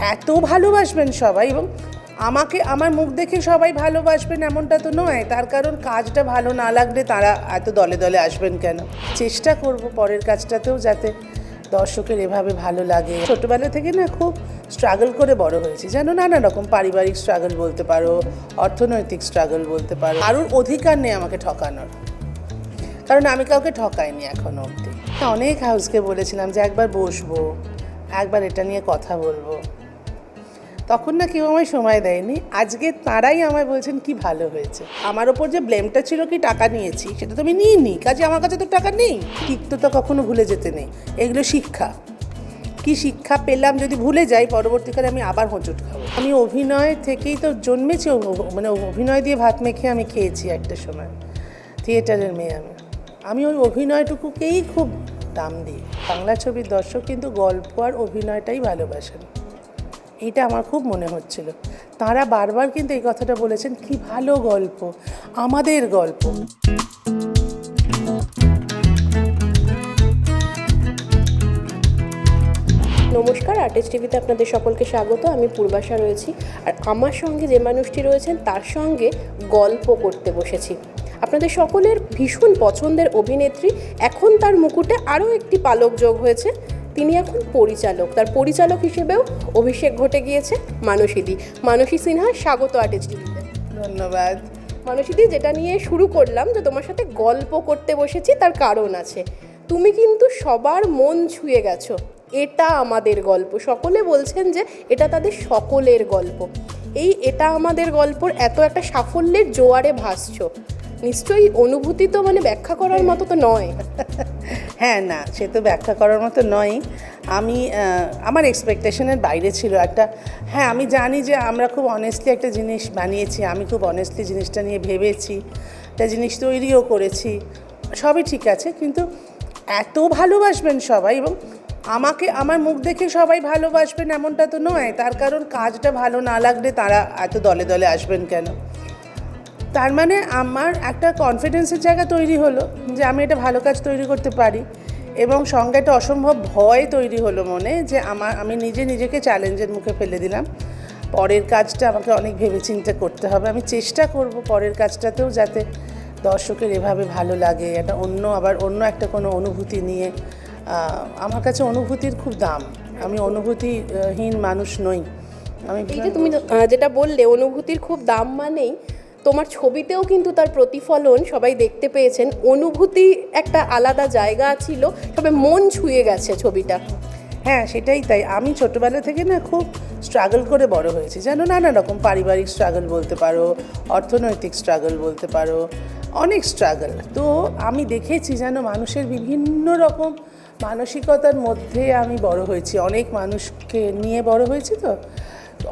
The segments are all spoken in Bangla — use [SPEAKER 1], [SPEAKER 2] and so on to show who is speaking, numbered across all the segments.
[SPEAKER 1] এত ভালোবাসবেন সবাই এবং আমাকে আমার মুখ দেখে সবাই ভালোবাসবেন এমনটা তো নয়। তার কারণ কাজটা ভালো না লাগলে তারা এত দলে দলে আসবেন কেন? চেষ্টা করব পরের কাজটাতেও যাতে দর্শকের এভাবে ভালো লাগে। ছোটোবেলা থেকে না খুব স্ট্রাগল করে বড় হয়েছি। যেন নানা রকম পারিবারিক স্ট্রাগল বলতে পারো, অর্থনৈতিক স্ট্রাগল বলতে পারো, কারোর অধিকার নেই আমাকে ঠকানোর। কারণ আমি কাউকে ঠকাইনি এখনও অবধি। অনেক হাউসকে বলেছিলাম যে একবার বসবো, একবার এটা নিয়ে কথা বলব। তখন না কেউ আমায় সময় দেয়নি। আজকে তারাই আমায় বলছেন, কি ভালো হয়েছে। আমার ওপর যে ব্লেমটা ছিল কি টাকা নিয়েছি, সেটা তো আমি নিইনি। কাজে আমার কাছে তো টাকা নেই। তিক্ততা কখনো ভুলে যেতে নেই। এগুলো শিক্ষা। কি শিক্ষা পেলাম যদি ভুলে যাই, পরবর্তীকালে আমি আবার হোঁচট খাব। আমি অভিনয় থেকেই তো জন্মেছি মানে অভিনয় দিয়ে ভাত মেখে আমি খেয়েছি একটা সময়। থিয়েটারের মেয়ে আমি। আমি ওই অভিনয়টুকুকেই খুব দাম দিই। বাংলা ছবির দর্শক কিন্তু গল্প আর অভিনয়টাই ভালোবাসেন। এইটা আমার খুব মনে হচ্ছিল। তারা বারবার কিন্তু এই কথাটা বলেছেন, কি ভালো গল্প, আমাদের গল্প।
[SPEAKER 2] নমস্কার, আর্টিস্ট টিভিতে আপনাদের সকলকে স্বাগত। আমি পূর্বাশা রয়েছি আর আমার সঙ্গে যে মানুষটি রয়েছেন, তার সঙ্গে গল্প করতে বসেছি। আপনাদের সকলের ভীষণ পছন্দের অভিনেত্রী, এখন তার মুকুটে আরও একটি পালক যোগ হয়েছে। তিনি এখন পরিচালক। তার পরিচালক হিসেবেও অভিষেক ঘটে গিয়েছে মানসীদি মানসী সিনহা স্বাগত আর্টিস্ট টিভিতে
[SPEAKER 1] ধন্যবাদ।
[SPEAKER 2] মানসীদি যেটা নিয়ে শুরু করলাম যে তোমার সাথে গল্প করতে বসেছি তার কারণ আছে। তুমি কিন্তু সবার মন ছুঁয়ে গেছো। এটা আমাদের গল্প। সকলে বলছেন যে এটা তাদের সকলের গল্প। এই এটা আমাদের গল্পর এত একটা সাফল্যের জোয়ারে ভাসছো। নিশ্চয়ই অনুভূতি তো মানে ব্যাখ্যা করার মতো তো নয়।
[SPEAKER 1] হ্যাঁ না, সে তো ব্যাখ্যা করার মতো নয়। আমি আমার এক্সপেকটেশনের বাইরে ছিল একটা হ্যাঁ আমি জানি যে আমরা খুব অনেস্টলি একটা জিনিস বানিয়েছি, আমি খুব অনেস্টলি জিনিসটা নিয়ে ভেবেছি, একটা জিনিস তৈরিও করেছি, সবই ঠিক আছে, কিন্তু এত ভালোবাসবেন সবাই এবং আমাকে, আমার মুখ দেখে সবাই ভালোবাসবেন এমনটা তো নয়, তার কারণ কাজটা ভালো না লাগলে তারা এত দলে দলে আসবেন কেন? তার মানে আমার একটা কনফিডেন্সের জায়গা তৈরি হলো যে আমি এটা ভালো কাজ তৈরি করতে পারি এবং সঙ্গে একটা অসম্ভব ভয় তৈরি হলো মনে যে আমার আমি নিজে নিজেকে চ্যালেঞ্জের মুখে ফেলে দিলাম। পরের কাজটা আমাকে অনেক ভেবেচিন্তে করতে হবে। আমি চেষ্টা করব পরের কাজটাতেও যাতে দর্শকের এভাবে ভালো লাগে একটা অন্য আবার অন্য একটা কোনো অনুভূতি নিয়ে আমার কাছে অনুভূতির খুব দাম। আমি অনুভূতিহীন মানুষ নই। আমি
[SPEAKER 2] তুমি যেটা বললে অনুভূতির খুব দাম মানেই তোমার ছবিতেও কিন্তু তার প্রতিফলন সবাই দেখতে পেয়েছেন। অনুভূতি একটা আলাদা জায়গা ছিল, তবে মন ছুঁয়ে গেছে ছবিটা।
[SPEAKER 1] হ্যাঁ সেটাই তাই। আমি ছোটোবেলা থেকে না খুব স্ট্রাগল করে বড় হয়েছি। যেন নানা রকম পারিবারিক স্ট্রাগল বলতে পারো, অর্থনৈতিক স্ট্রাগল বলতে পারো, অনেক স্ট্রাগল তো আমি দেখেছি যেন মানুষের বিভিন্ন রকম মানসিকতার মধ্যে আমি বড় হয়েছি। অনেক মানুষকে নিয়ে বড় হয়েছি তো।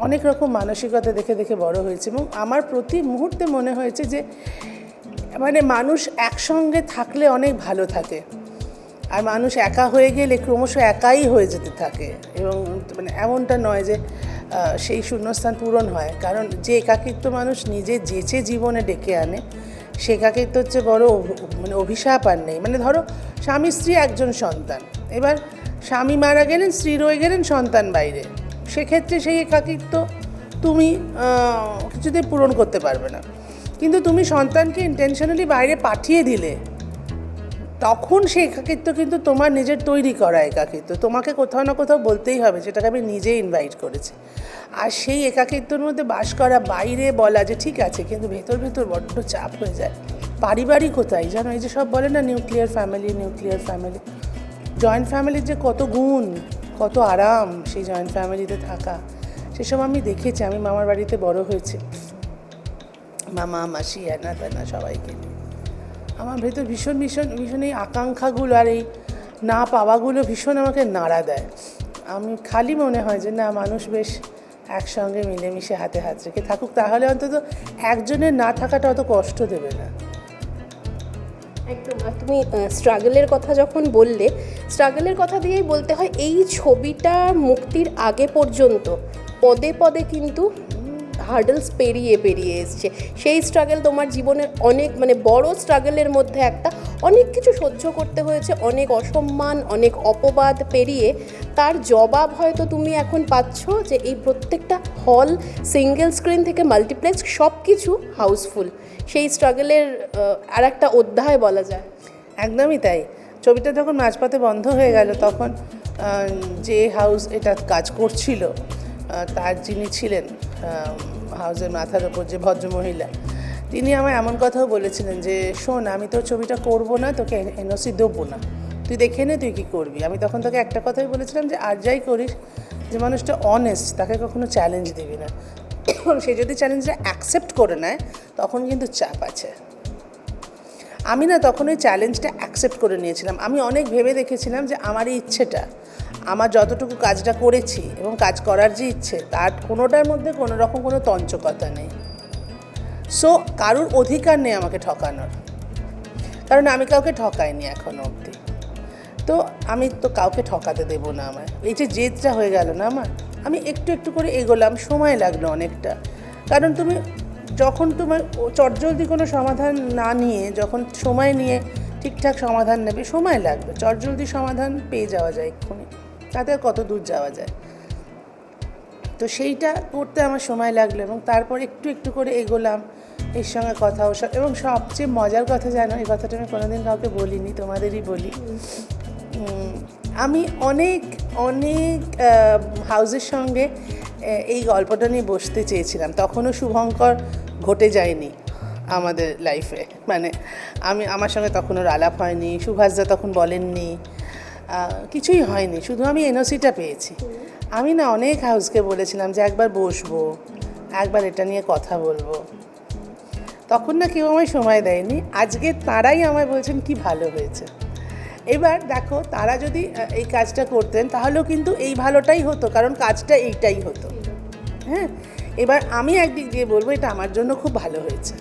[SPEAKER 1] অনেক রকম মানসিকতা দেখে দেখে বড় হয়েছে এবং আমার প্রতি মুহূর্তে মনে হয়েছে যে মানে মানুষ একসঙ্গে থাকলে অনেক ভালো থাকে। আর মানুষ একা হয়ে গেলে ক্রমশ একাই হয়ে যেতে থাকে এবং মানে এমনটা নয় যে সেই শূন্যস্থান পূরণ হয়। কারণ যে একাকিত্ব মানুষ নিজে যেচে জীবনে ডেকে আনে, সে একাকিত্ব হচ্ছে বড় মানে অভিশাপ আর নেই। মানে ধরো, স্বামী স্ত্রী একজন সন্তান। এবার স্বামী মারা গেলেন, স্ত্রী রয়ে গেলেন সন্তান বাইরে। সেক্ষেত্রে সেই একাকিত্ব তুমি কিছুতে পূরণ করতে পারবে না। কিন্তু তুমি সন্তানকে ইন্টেনশনালি বাইরে পাঠিয়ে দিলে, তখন সেই একাকিত্ব কিন্তু তোমার নিজের তৈরি করা একাকিত্ব। তোমাকে কোথাও না কোথাও বলতেই হবে, যেটাকে আমি নিজেই ইনভাইট করেছি। আর সেই একাকিত্বর মধ্যে বাস করা, বাইরে বলা যে ঠিক আছে, কিন্তু ভেতর ভেতর বড্ড চাপ হয়ে যায়। পারিবারিক কোথায়? জানো, এই যে সব বলে না nuclear family nuclear family joint ফ্যামিলির যে কত গুণ কত আরাম সেই জয়েন্ট ফ্যামিলিতে থাকা। সেসব আমি দেখেছি, আমি মামার বাড়িতে বড় হয়েছি। মামা, মাসি হ্যানা ত্যানা সবাইকে আমার ভেতর ভীষণ ভীষণ ভীষণ এই আকাঙ্ক্ষাগুলো আর এই না পাওয়াগুলো ভীষণ আমাকে নাড়া দেয়। আমি খালি মনে হয় যে, না, মানুষ বেশ একসঙ্গে মিলেমিশে হাতে হাত রেখে থাকুক। তাহলে অন্তত একজনের না থাকাটা অত কষ্ট দেবে না।
[SPEAKER 2] একদম, আর তুমি স্ট্রাগলের কথা যখন বললে স্ট্রাগলের কথা দিয়েই বলতে হয় এই ছবিটা মুক্তির আগে পর্যন্ত পদে পদে কিন্তু হার্ডলস পেরিয়ে পেরিয়ে এসছে। সেই স্ট্রাগল তোমার জীবনের অনেক মানে বড় স্ট্রাগলের মধ্যে একটা অনেক কিছু সহ্য করতে হয়েছে, অনেক অসম্মান, অনেক অপবাদ পেরিয়ে। তার জবাব হয়তো তুমি এখন পাচ্ছ যে এই প্রত্যেকটা হল সিঙ্গেল স্ক্রিন থেকে মাল্টিপ্লেক্স সব কিছু হাউসফুল সেই স্ট্রাগলের আর একটা অধ্যায় বলা যায়।
[SPEAKER 1] একদমই তাই। ছবিটা যখন মাঝপথে বন্ধ হয়ে গেল, তখন যে হাউস এটা কাজ করছিল তার যিনি ছিলেন হাউসের মাথার ওপর যে ভদ্রমহিলা তিনি আমায় এমন কথাও বলেছিলেন যে, শোন, আমি তোর ছবিটা করব না, তোকে এনওসি দেবো না। তুই দেখে নে তুই কী করবি? আমি তখন তোকে একটা কথাই বলেছিলাম যে, আর যাই করিস, যে মানুষটা অনেস্ট তাকে কখনো চ্যালেঞ্জ দিবি না। সে যদি চ্যালেঞ্জটা অ্যাকসেপ্ট করে নেয়, তখন কিন্তু চাপ আছে। আমি না তখন ওই চ্যালেঞ্জটা অ্যাকসেপ্ট করে নিয়েছিলাম। আমি অনেক ভেবে দেখেছিলাম যে, আমার এই ইচ্ছেটা, আমার যতটুকু কাজটা করেছি এবং কাজ করার যে ইচ্ছে, তার কোনোটার মধ্যে কোনো রকম কোনো তঞ্চকতা নেই। সো কারুর অধিকার নেই আমাকে ঠকানোর। কারণ আমি কাউকে ঠকাইনি এখনও অবধি। তো আমি তো কাউকে ঠকাতে দেবো না আমার এই যে জেদটা হয়ে গেল না আমার? আমি একটু একটু করে এগোলাম, সময় লাগল অনেকটা। কারণ তুমি যখন তোমার চটজলদি কোনো সমাধান না নিয়ে, যখন সময় নিয়ে ঠিকঠাক সমাধান নেবে, সময় লাগবে। চটজলদি সমাধান পেয়ে যাওয়া যায় এক্ষুনি। তাতে কত দূর যাওয়া যায়? তো সেইটা করতে আমার সময় লাগল এবং তারপর একটু একটু করে এগোলাম। এর সঙ্গে কথা ওর সঙ্গে- এবং সবচেয়ে মজার কথা জানো এই কথাটা আমি কোনোদিন কাউকে বলিনি, তোমাদেরই বলি। আমি অনেক অনেক হাউসের সঙ্গে এই গল্পটা নিয়ে বসতে চেয়েছিলাম। তখনও শুভঙ্কর ঘটে যায়নি আমাদের লাইফে মানে আমি, আমার সঙ্গে তখন ওর আলাপ হয়নি, সুভাষদা তখন বলেননি কিছুই হয়নি। শুধু আমি এনওসিটা পেয়েছি। আমি না অনেক হাউসকে বলেছিলাম যে একবার বসবো, একবার এটা নিয়ে কথা বলব। তখন না কেউ আমায় সময় দেয়নি। আজকে তারাই আমায় বলছেন, কি ভালো হয়েছে। এবার দেখো, তারা যদি এই কাজটা করতেন, তাহলেও কিন্তু এই ভালোটাই হতো, কারণ কাজটা এইটাই হতো। হ্যাঁ? এবার আমি একদিক দিয়ে বলব, এটা আমার জন্য খুব ভালো হয়েছে।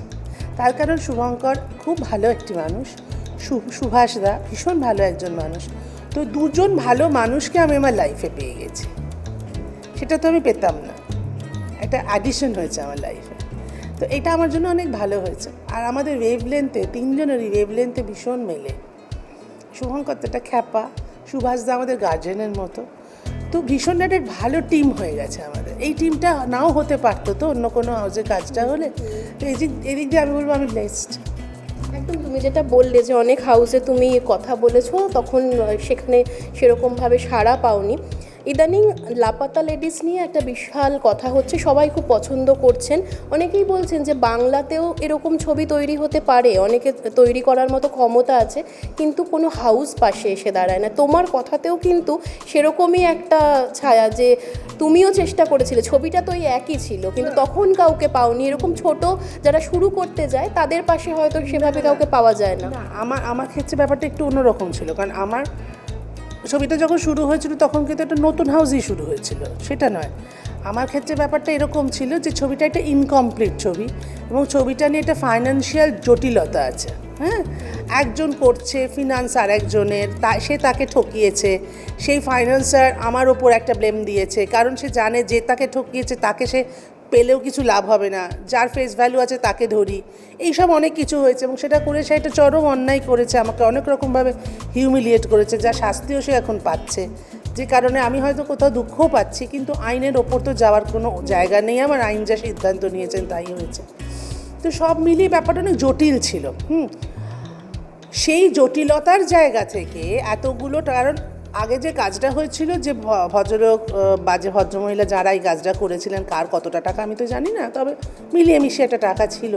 [SPEAKER 1] তার কারণ শুভঙ্কর খুব ভালো একটি মানুষ। সু- সুভাষদা ভীষণ ভালো একজন মানুষ। তো দুজন ভালো মানুষকে আমি আমার লাইফে পেয়ে গেছি। সেটা তো আমি পেতাম না। একটা অ্যাডিশন হয়েছে আমার লাইফে তো এটা আমার জন্য অনেক ভালো হয়েছে। আর আমাদের ওয়েভলেন্থে তিনজনেরই ওয়েভলেন্থে ভীষণ মেলে। শুভঙ্কর তো একটা খ্যাপা সুভাষদা আমাদের গার্জেনের মতো। তো ভীষণ একটা ভালো টিম হয়ে গেছে আমাদের। এই টিমটা নাও হতে পারতো তো, অন্য কোনো হাউসে কাজটা হলে। তো এই দিক এদিক দিয়ে আমি বলব আমি ব্লেসড
[SPEAKER 2] একদম, তুমি যেটা বললে যে অনেক হাউসে তুমি কথা বলেছ, তখন সেখানে সেরকমভাবে সাড়া পাওনি। ইদানিং লাপাতা লেডিস নিয়ে একটা বিশাল কথা হচ্ছে, সবাই খুব পছন্দ করছেন। অনেকেই বলছেন যে বাংলাতেও এরকম ছবি তৈরি হতে পারে, অনেকে তৈরি করার মতো ক্ষমতা আছে, কিন্তু কোনো হাউস পাশে এসে দাঁড়ায় না। তোমার কথাতেও কিন্তু সেরকমই একটা ছায়া যে তুমিও চেষ্টা করেছিলে, ছবিটা তো ওই একই ছিল, কিন্তু তখন কাউকে পাওনি। এরকম ছোট যারা শুরু করতে যায়, তাদের পাশে হয়তো সেভাবে কাউকে পাওয়া যায় না।
[SPEAKER 1] আমার আমার ক্ষেত্রে ব্যাপারটা একটু অন্যরকম ছিল, কারণ আমার ছবিটা যখন শুরু হয়েছিল, তখন কিন্তু একটা নতুন হাউসই শুরু হয়েছিল। সেটা নয়। আমার ক্ষেত্রে ব্যাপারটা এরকম ছিল যে, ছবিটা একটা ইনকমপ্লিট ছবি এবং ছবিটা নিয়ে একটা ফাইন্যান্সিয়াল জটিলতা আছে। হ্যাঁ? একজন করছে ফিনান্স আর একজনের, তা, সে তাকে ঠকিয়েছে। সেই ফাইন্যান্সার আমার ওপর একটা ব্লেম দিয়েছে। কারণ সে জানে যে তাকে ঠকিয়েছে, তাকে সে পেলেও কিছু লাভ হবে না। যার ফেস ভ্যালু আছে তাকে ধরি। এইসব অনেক কিছু হয়েছে এবং সেটা করে সে একটা চরম অন্যায় করেছে, আমাকে অনেক রকমভাবে হিউমিলিয়েট করেছে, যা শাস্তিও সে এখন পাচ্ছে। যে কারণে আমি হয়তো কোথাও দুঃখও পাচ্ছি, কিন্তু আইনের ওপর তো যাওয়ার কোনো জায়গা নেই। আমার আইন যা সিদ্ধান্ত নিয়েছেন তাই হয়েছে। তো সব মিলিয়ে ব্যাপারটা অনেক জটিল ছিল, হুম। সেই জটিলতার জায়গা থেকে এতগুলো, কারণ আগে যে কাজটা হয়েছিল যে ভদ্রলোক বা যে ভদ্রমহিলা যারা এই কাজটা করেছিলেন, কার কতটা টাকা আমি তো জানি না, তবে মিলিয়ে মিশিয়ে একটা টাকা ছিল।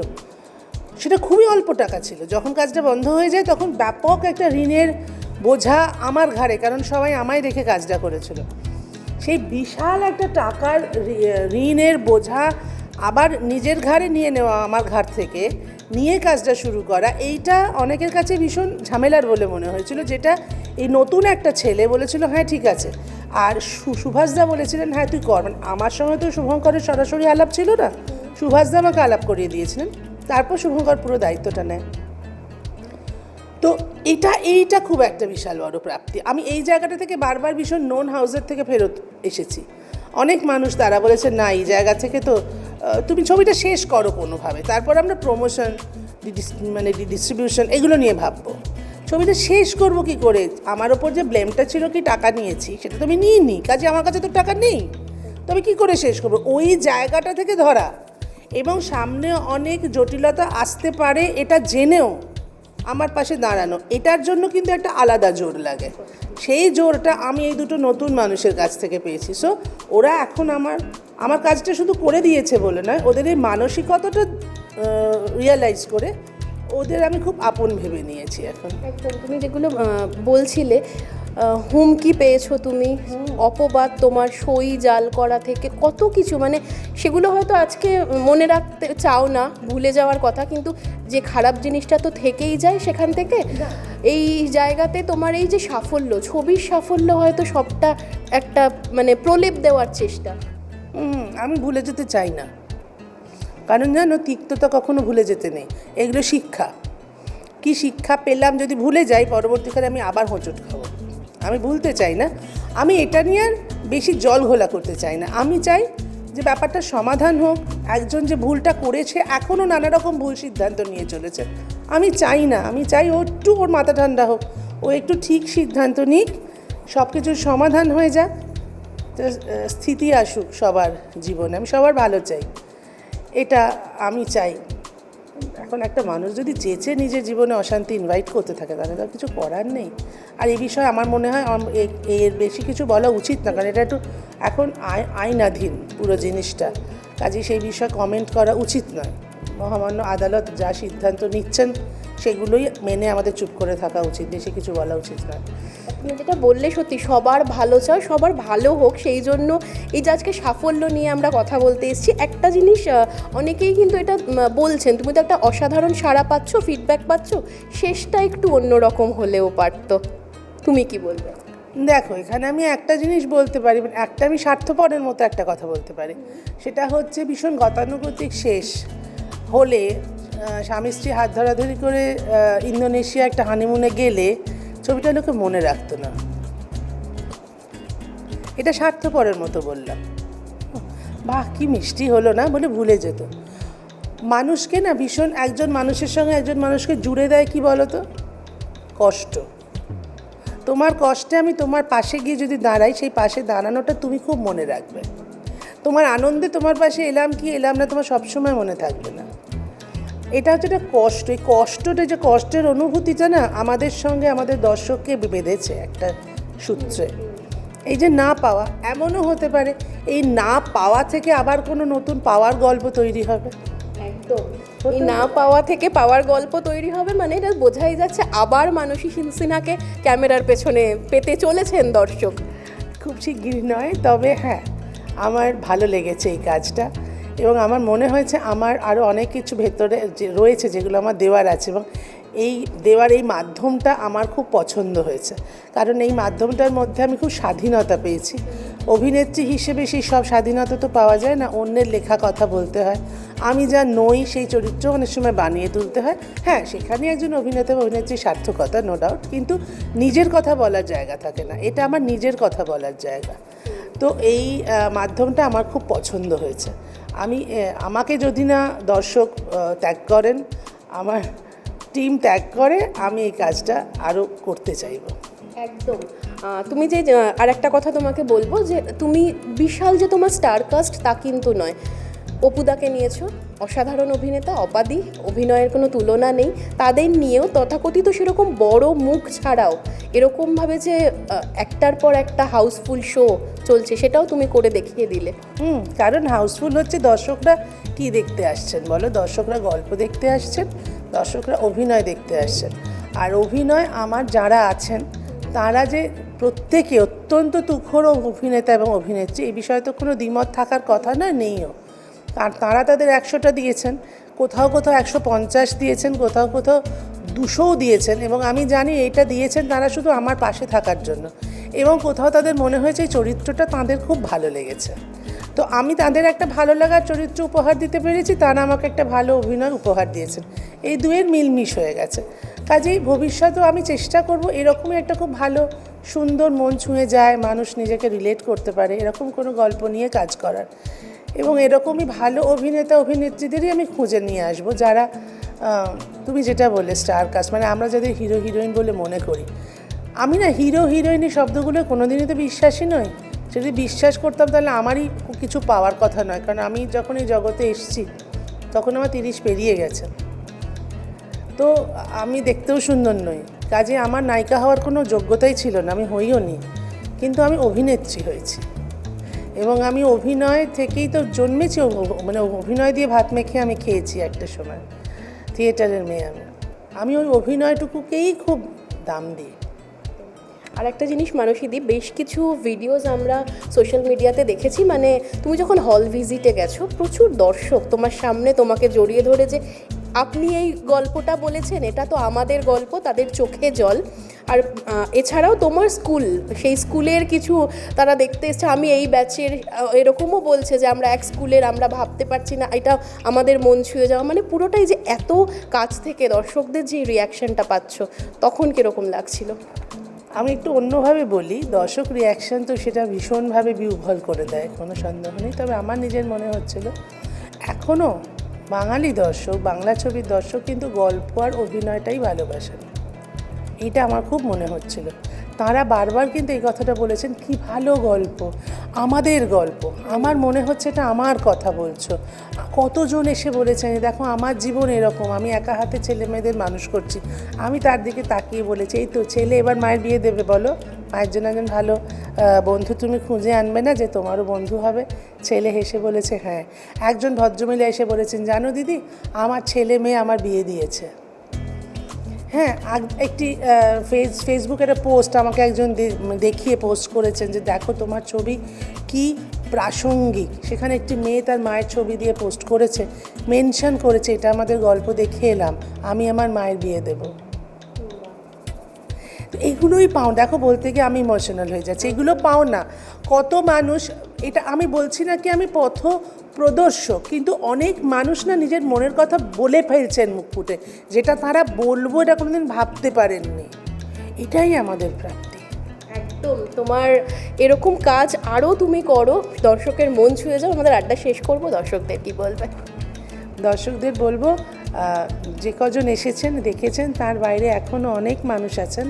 [SPEAKER 1] সেটা খুবই অল্প টাকা ছিল। যখন কাজটা বন্ধ হয়ে যায়, তখন ব্যাপক একটা ঋণের বোঝা আমার ঘাড়ে, কারণ সবাই আমায় রেখে কাজটা করেছিল। সেই বিশাল একটা টাকার ঋণের বোঝা আবার নিজের ঘাড়ে নিয়ে নেওয়া আমার ঘাট থেকে নিয়ে কাজটা শুরু করা, এইটা অনেকের কাছে ভীষণ ঝামেলার বলে মনে হয়েছিল, যেটা এই নতুন একটা ছেলে বলেছিল হ্যাঁ ঠিক আছে। আর সুভাষদা বলেছিলেন হ্যাঁ তুই কর। মানে আমার সঙ্গে তো শুভঙ্করের সরাসরি আলাপ ছিল না। সুভাষদা আমাকে আলাপ করিয়ে দিয়েছিলেন, তারপর শুভঙ্কর পুরো দায়িত্বটা নেয়। তো এটা, এইটা খুব একটা বিশাল বড় প্রাপ্তি। আমি এই জায়গাটা থেকে বারবার ভীষণ নোন হাউসের থেকে ফেরত এসেছি। অনেক মানুষ তারা বলেছে, না, এই জায়গা থেকে তো তুমি ছবিটা শেষ করো কোনোভাবে। তারপর আমরা প্রমোশন মানে ডিস্ট্রিবিউশন এগুলো নিয়ে ভাববো। ছবিটা শেষ করব কি করে? আমার ওপর যে ব্লেমটা ছিল কি টাকা নিয়েছি, সেটা তো আমি নিইনি। কাজে আমার কাছে তো টাকা নেই। তবে কী করে শেষ করব? ওই জায়গাটা থেকে ধরা। এবং সামনে অনেক জটিলতা আসতে পারে, এটা জেনেও আমার পাশে দাঁড়ানো। এটার জন্য কিন্তু একটা আলাদা জোর লাগে। সেই জোরটা আমি এই দুটো নতুন মানুষের কাছ থেকে পেয়েছি। সো ওরা এখন আমার আমার কাজটা শুধু করে দিয়েছে বলে নয়, ওদের এই মানসিকতাটা রিয়েলাইজ করে ওদের আমি খুব আপন ভেবে নিয়েছি এখন।
[SPEAKER 2] একদম, তুমি যেগুলো বলছিলে হুমকি পেয়েছ তুমি, অপবাদ তোমার সই জাল করা থেকে, কত কিছু মানে সেগুলো হয়তো আজকে মনে রাখতে চাও না, ভুলে যাওয়ার কথা, কিন্তু যে খারাপ জিনিসটা তো থেকেই যায় সেখান থেকে। এই জায়গাতে তোমার এই যে সাফল্য, ছবির সাফল্য হয়তো সবটা একটা মানে প্রলেপ দেওয়ার চেষ্টা।
[SPEAKER 1] আমি ভুলে যেতে চাই না। কারণ জানো, তিক্ততা কখনো ভুলে যেতে নেই। এগুলো শিক্ষা। কি শিক্ষা পেলাম যদি ভুলে যাই, পরবর্তীকালে আমি আবার হোঁচট খাব। আমি ভুলতে চাই না, আমি এটা নিয়ে আর বেশি জল ঘোলা করতে চাই না। আমি চাই যে ব্যাপারটা সমাধান হোক, একজন যে ভুলটা করেছে, এখনও নানা রকম ভুল সিদ্ধান্ত নিয়ে চলেছে। আমি চাই না, আমি চাই ও একটু ওর মাথা ঠান্ডা হোক, ও একটু ঠিক সিদ্ধান্ত নিক সব কিছুর সমাধান হয়ে যাক স্থিতি আসুক সবার জীবনে। আমি সবার ভালো চাই। এটা আমি চাই। এখন একটা মানুষ যদি চেচে নিজের জীবনে অশান্তি ইনভাইট করতে থাকে, তাহলে তার কিছু করার নেই। আর এই বিষয়ে আমার মনে হয় এর বেশি কিছু বলা উচিত না, কারণ এটা একটু এখন আই- আইনাধীন পুরো জিনিসটা। কাজে সেই বিষয়ে কমেন্ট করা উচিত নয়। মহামান্য আদালত যা সিদ্ধান্ত নিচ্ছেন সেগুলোই মেনে আমাদের চুপ করে থাকা উচিত বেশি কিছু বলা উচিত নয়।
[SPEAKER 2] তুমি যেটা বললে সত্যি সবার ভালো চাও সবার ভালো হোক সেই জন্য এই যে আজকে সাফল্য নিয়ে আমরা কথা বলতে এসেছি একটা জিনিস অনেকেই কিন্তু এটা বলছেন তুমি তো একটা অসাধারণ সাড়া পাচ্ছ ফিডব্যাক পাচ্ছ শেষটা একটু অন্যরকম হলেও পারতো। তুমি কি বলবে?
[SPEAKER 1] দেখো এখানে আমি একটা জিনিস বলতে পারি মানে একটা আমি স্বার্থপরের মতো একটা কথা বলতে পারি। সেটা হচ্ছে ভীষণ গতানুগতিক শেষ হলে স্বামী স্ত্রী হাত ধরাধরি করে ইন্দোনেশিয়া একটা হানিমুনে গেলে ছবিটা লোকে মনে রাখতো না। এটা স্বার্থপরের মতো বললাম। বাহ, কি মিষ্টি হলো না বলে ভুলে যেত। মানুষকে না ভীষণ, একজন মানুষের সঙ্গে একজন মানুষকে জুড়ে দেয় কি বলো তো কষ্ট। তোমার কষ্টে আমি তোমার পাশে গিয়ে যদি দাঁড়াই, সেই পাশে দাঁড়ানোটা তুমি খুব মনে রাখবে। তোমার আনন্দে তোমার পাশে এলাম কি এলাম না তোমার সবসময় মনে থাকবে না। এটা হচ্ছে একটা কষ্ট এই কষ্টটা যে কষ্টের অনুভূতিটা না আমাদের সঙ্গে আমাদের দর্শককে বেঁধেছে একটা সূত্রে। এই যে না পাওয়া এমনও হতে পারে এই না পাওয়া থেকে আবার কোনো নতুন পাওয়ার গল্প তৈরি হবে?
[SPEAKER 2] একদম। এই না পাওয়া থেকে পাওয়ার গল্প তৈরি হবে মানে এটা বোঝাই যাচ্ছে আবার মানসী সিনহাকে ক্যামেরার পেছনে পেতে চলেছেন দর্শক।
[SPEAKER 1] খুব শিগগিরই নয় তবে হ্যাঁ আমার ভালো লেগেছে এই কাজটা। এবং আমার মনে হয়েছে আমার আরও অনেক কিছু ভেতরে রয়েছে যেগুলো আমার দেওয়ার আছে এবং এই দেওয়ার এই মাধ্যমটা আমার খুব পছন্দ হয়েছে। কারণ এই মাধ্যমটার মধ্যে আমি খুব স্বাধীনতা পেয়েছি। অভিনেত্রী হিসেবে সেই সব স্বাধীনতা তো পাওয়া যায় না, অন্যের লেখা কথা বলতে হয়। আমি যা নই সেই চরিত্র অনেক সময় বানিয়ে তুলতে হয়। হ্যাঁ সেখানে একজন অভিনেতা বা অভিনেত্রীর সার্থকতা নো ডাউট কিন্তু নিজের কথা বলার জায়গা থাকে না। এটা আমার নিজের কথা বলার জায়গা। তো এই মাধ্যমটা আমার খুব পছন্দ হয়েছে। আমি আমাকে যদি না দর্শক ত্যাগ করেন, আমার টিম ত্যাগ করে, আমি এই কাজটা আরও করতে চাইব।
[SPEAKER 2] একদম। তুমি যে আর একটা কথা তোমাকে বলব যে, তুমি বিশাল যে তোমার স্টার কাস্ট তা কিন্তু নয়। অপুদাকে নিয়েছো অসাধারণ অভিনেতা অপাদি অভিনয়ের কোনো তুলনা নেই। তাদের নিয়েও তথাকথিত সেরকম বড় মুখ ছাড়াও এরকমভাবে যে একটার পর একটা হাউসফুল শো চলছে, সেটাও তুমি করে দেখিয়ে দিলে।
[SPEAKER 1] হুম, কারণ হাউসফুল হচ্ছে দর্শকরা কি দেখতে আসছেন বলো? দর্শকরা গল্প দেখতে আসছেন, দর্শকরা অভিনয় দেখতে আসছেন। আর অভিনয় আমার যারা আছেন, তারা যে প্রত্যেকে অত্যন্ত তুখর অভিনেতা এবং অভিনেত্রী, এই বিষয়ে তো কোনো দ্বিমত থাকার কথা না, নেইও। আর তারা তাদের একশোটা দিয়েছেন, কোথাও কোথাও একশো পঞ্চাশ দিয়েছেন, কোথাও কোথাও দুশোও দিয়েছেন এবং আমি জানি এইটা দিয়েছেন তারা শুধু আমার পাশে থাকার জন্য এবং কোথাও তাদের মনে হয়েছে এই চরিত্রটা তাদের খুব ভালো লেগেছে। তো আমি তাদের একটা ভালো লাগার চরিত্র উপহার দিতে পেরেছি, তারা আমাকে একটা ভালো অভিনয় উপহার দিয়েছেন। এই দুয়ের মিলমিশ হয়ে গেছে। কাজেই ভবিষ্যতেও আমি চেষ্টা করব এরকমই একটা খুব ভালো, সুন্দর মন ছুঁয়ে যায়, মানুষ নিজেকে রিলেট করতে পারে, এরকম কোনো গল্প নিয়ে কাজ করার। এবং এরকমই ভালো অভিনেতা, অভিনেত্রীদেরই আমি খুঁজে নিয়ে আসব যারা তুমি যেটা বললে স্টার কাস্ট মানে আমরা যাদের হিরো হিরোইন বলে মনে করি। আমি না হিরো হিরোইনি শব্দগুলো কোনোদিনই তো বিশ্বাসী নই। যদি বিশ্বাস করতাম তাহলে আমারই কিছু পাওয়ার কথা নয়। কারণ আমি যখন এই জগতে এসেছি, তখন আমার তিরিশ পেরিয়ে গেছে। তো আমি দেখতেও সুন্দর নই। কাজে আমার নায়িকা হওয়ার কোনো যোগ্যতাই ছিল না, আমি হইও নি কিন্তু আমি অভিনেত্রী হয়েছি। এবং আমি অভিনয় থেকেই তো জন্মেছি মানে অভিনয় দিয়ে ভাত মেখে আমি খেয়েছি একটা সময়, থিয়েটারের মেয়ে আমি। আমি ওই অভিনয়টুকুকেই খুব দাম দিই।
[SPEAKER 2] আর একটা জিনিস মানসীদি বেশ কিছু ভিডিওস আমরা সোশ্যাল মিডিয়াতে দেখেছি মানে তুমি যখন হল ভিজিটে গেছো, প্রচুর দর্শক তোমার সামনে তোমাকে জড়িয়ে ধরে যে আপনি এই গল্পটা বলেছেন, এটা তো আমাদের গল্প, তাদের চোখে জল। আর এছাড়াও তোমার স্কুল, সেই স্কুলের কিছু তারা দেখতে এসছে, আমি এই ব্যাচের এরকমও বলছে যে আমরা এক স্কুলের, আমরা ভাবতে পারছি না, এটা আমাদের মন ছুঁয়ে যাওয়া মানে পুরোটাই যে এত কাছ থেকে দর্শকদের যে রিয়াকশনটা পাচ্ছ, তখন কীরকম লাগছিল?
[SPEAKER 1] আমি একটু অন্যভাবে বলি, দর্শক রিয়াকশন তো সেটা ভীষণভাবে বিহ্বল করে দেয়, কোনো সন্দেহ নেই, তবে আমার নিজের মনে হচ্ছিল এখনও বাঙালি দর্শক, বাংলা ছবির দর্শক কিন্তু গল্প আর অভিনয়টাই ভালোবাসেন। এটা আমার খুব মনে হচ্ছিল। তারা বারবার কিন্তু এই কথাটা বলেছেন, কি ভালো গল্প, আমাদের গল্প। আমার মনে হচ্ছে এটা আমার কথা বলছো। কতজন এসে বলেছেন দেখো, আমার জীবন এরকম, আমি একা হাতে ছেলে মেয়েদের মানুষ করছি। আমি তার দিকে তাকিয়ে বলেছি, এই তো, ছেলে এবার মায়ের বিয়ে দেবে, বলো? মায়ের জন্য একজন ভালো বন্ধু তুমি খুঁজে আনবে না যে তোমারও বন্ধু হবে? ছেলে হেসে বলেছে হ্যাঁ। একজন ভদ্রমহিলা এসে বলেছেন, জানো দিদি, আমার ছেলে মেয়ে আমার বিয়ে দিয়েছে। হ্যাঁ একটি ফেস ফেসবুকে একটা পোস্ট আমাকে একজন দেখিয়ে পোস্ট করেছেন যে, দেখো তোমার ছবি কি প্রাসঙ্গিক। সেখানে একটি মেয়ে তার মায়ের ছবি দিয়ে পোস্ট করেছে, মেনশন করেছে, এটা আমাদের গল্প দেখে এলাম। আমি আমার মায়ের বিয়ে দেবো। তো এগুলোই পাও দেখো বলতে গিয়ে আমি ইমোশনাল হয়ে যাচ্ছি এগুলো পাও না। কত মানুষ এটা আমি বলছি না কি আমি পথ প্রদর্শক কিন্তু অনেক মানুষ না নিজের মনের কথা বলে ফেলছেন মুখ ফুটে যেটা তারা বলব এটা কোনোদিন ভাবতে পারেননি। এটাই আমাদের প্রাপ্তি
[SPEAKER 2] একদম তোমার এরকম কাজ আরও তুমি করো দর্শকের মন ছুঁয়ে যাও আমাদের আড্ডা শেষ করব দর্শকদের কি বলবে?
[SPEAKER 1] দর্শকদের বলব যে কজন এসেছেন দেখেছেন তার বাইরে এখনও অনেক মানুষ আছেন।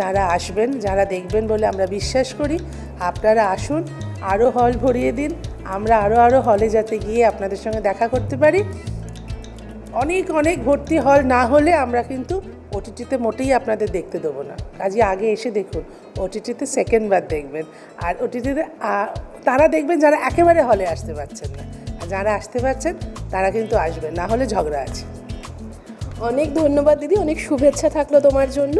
[SPEAKER 1] যারা আসবেন, যারা দেখবেন বলে আমরা বিশ্বাস করি, আপনারা আসুন আরও হল ভরিয়ে দিন, আমরা আরও আরও হলে যাতে গিয়ে আপনাদের সঙ্গে দেখা করতে পারি। অনেক অনেক ভর্তি হল না হলে আমরা কিন্তু ওটিটিতে মোটেই আপনাদের দেখতে দেবো না। কাজে আগে এসে দেখুন ওটিটিতে সেকেন্ড বার দেখবেন। আর ওটিটিতে তারা দেখবেন যারা একেবারে হলে আসতে পারছেন না। আর যারা আসতে পারছেন, তারা কিন্তু আসবেন, না হলে ঝগড়া আছে।
[SPEAKER 2] অনেক ধন্যবাদ দিদি, অনেক শুভেচ্ছা থাকল তোমার জন্য।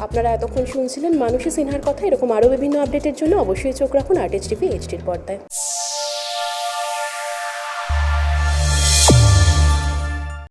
[SPEAKER 2] আপনারা এতক্ষণ শুনছিলেন মানুষের সিনহার কথা। এরকম আরও বিভিন্ন আপডেটের জন্য অবশ্যই চোখ রাখুন আর্টিস্ট টিভি এইচডির পর্দায়।